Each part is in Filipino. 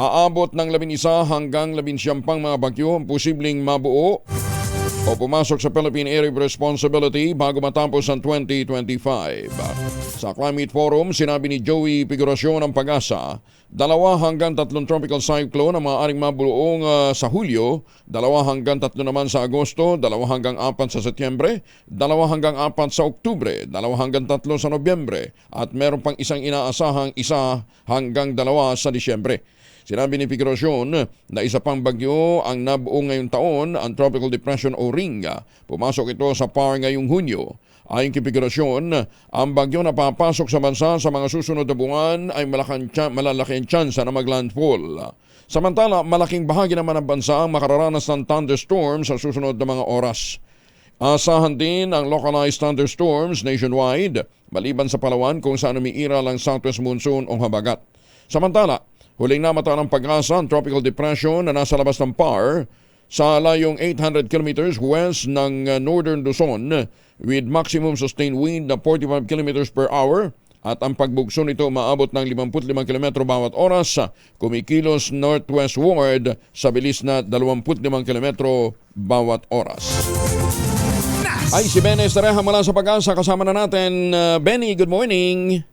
Aabot ng 11 hanggang 19 pang mga bagyo ang posibleng mabuo o pumasok sa Philippine Area of Responsibility bago matapos ang 2025. Sa Climate Forum, sinabi ni Joey Figuracion ng Pag-asa, dalawa hanggang tatlong tropical cyclone ang maaaring mabuong ah, sa Hulyo, dalawa hanggang tatlo naman sa Agosto, dalawa hanggang apat sa Setyembre, dalawa hanggang apat sa Oktubre, dalawa hanggang tatlo sa Nobyembre, at meron pang isang inaasahang isa hanggang dalawa sa Disyembre. Sinabi ni Figuracion na isa pang bagyo ang nabuo ngayong taon, ang Tropical Depression o Ring. Pumasok ito sa PAR ngayong Hunyo. Ayon kay Figuracion, ang bagyo na papasok sa bansa sa mga susunod na buwan ay malaking tsa- malalaki ang tsansa na maglandfall. Samantala, malaking bahagi naman ng bansa ang makararanas ng thunderstorms sa susunod na mga oras. Asahan din ang localized thunderstorms nationwide, maliban sa Palawan kung saan umiiral ang southwest monsoon o habagat. Samantala, huling namata ng pag-asa ang tropical depression na nasa labas ng PAR sa layong 800 kilometers west ng uh, northern Luzon with maximum sustained wind na 45 kilometers per hour at ang pagbugso nito maabot ng 55 km bawat oras kumikilos northwestward sa bilis na 25 km bawat oras. Ay, si Benny Estereja mula sa pag-asa. Kasama na natin. Uh, Benny, good morning.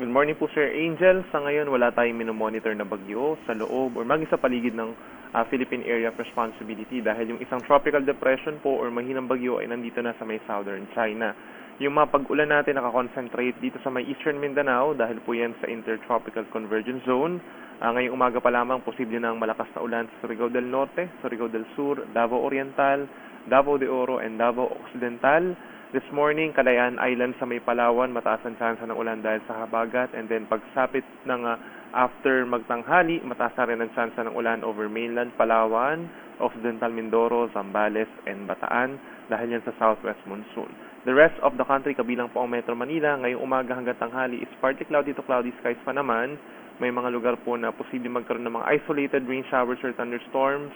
Good morning po Sir Angel. Sa ngayon wala tayong minomonitor na bagyo sa loob or maging sa paligid ng ah, Philippine Area of Responsibility dahil yung isang tropical depression po or mahinang bagyo ay nandito na sa may southern China. Yung mga pag-ulan natin nakakonsentrate dito sa may eastern Mindanao dahil po yan sa Intertropical Convergence Zone. Ah, ngayong umaga pa lamang posible na ang malakas na ulan sa Surigao del Norte, Surigao del Sur, Davao Oriental, Davao de Oro, and Davao Occidental. This morning, Calayan Island sa may Palawan, mataas ang tsansa ng ulan dahil sa habagat. And then pagsapit ng ah, after magtanghali, mataas na rin ang tsansa ng ulan over mainland Palawan, Occidental Mindoro, Zambales, and Bataan dahil yan sa southwest monsoon. The rest of the country, kabilang po ang Metro Manila, ngayong umaga hanggang tanghali is partly cloudy to cloudy skies pa naman. May mga lugar po na posibleng magkaroon ng mga isolated rain showers or thunderstorms.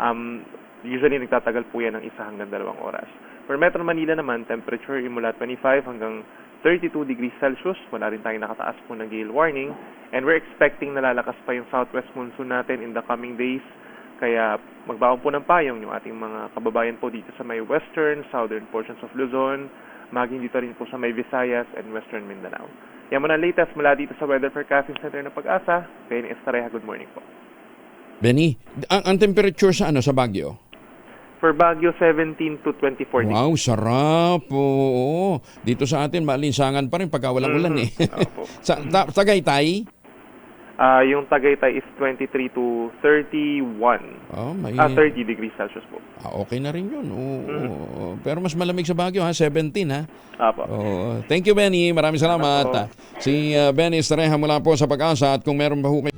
Um, usually nagtatagal po yan ng isa hanggang dalawang oras. For Metro Manila naman, temperature ay mula 25 hanggang 32 degrees Celsius. Wala rin tayong nakataas po ng gale warning. And we're expecting na lalakas pa yung southwest monsoon natin in the coming days. Kaya magbaon po ng payong yung ating mga kababayan po dito sa may western, southern portions of Luzon, maging dito rin po sa may Visayas and western Mindanao. Yan muna ang latest mula dito sa Weather Forecasting Center ng Pag-asa. Penny Estareja, good morning po. Benny, ang, ang temperature sa ano sa Baguio? For Baguio, 17 to 24 degrees. Wow, sarap. Oo. Dito sa atin, malinsangan pa rin pagka walang ulan eh. Mhm. Opo. sa ta, Tagaytay? Ah, yung Tagaytay is 23 to 31. Oh, may, Ah, 30 degrees Celsius po. ah, okay na rin yun. Oo, Mhm. oo. Pero mas malamig sa Baguio ha, 17 ha. Apo. Oo. Thank you Benny, maraming salamat. Si uh, Benny Estreja mula po sa Pag-asa at kung meron pa ho kayo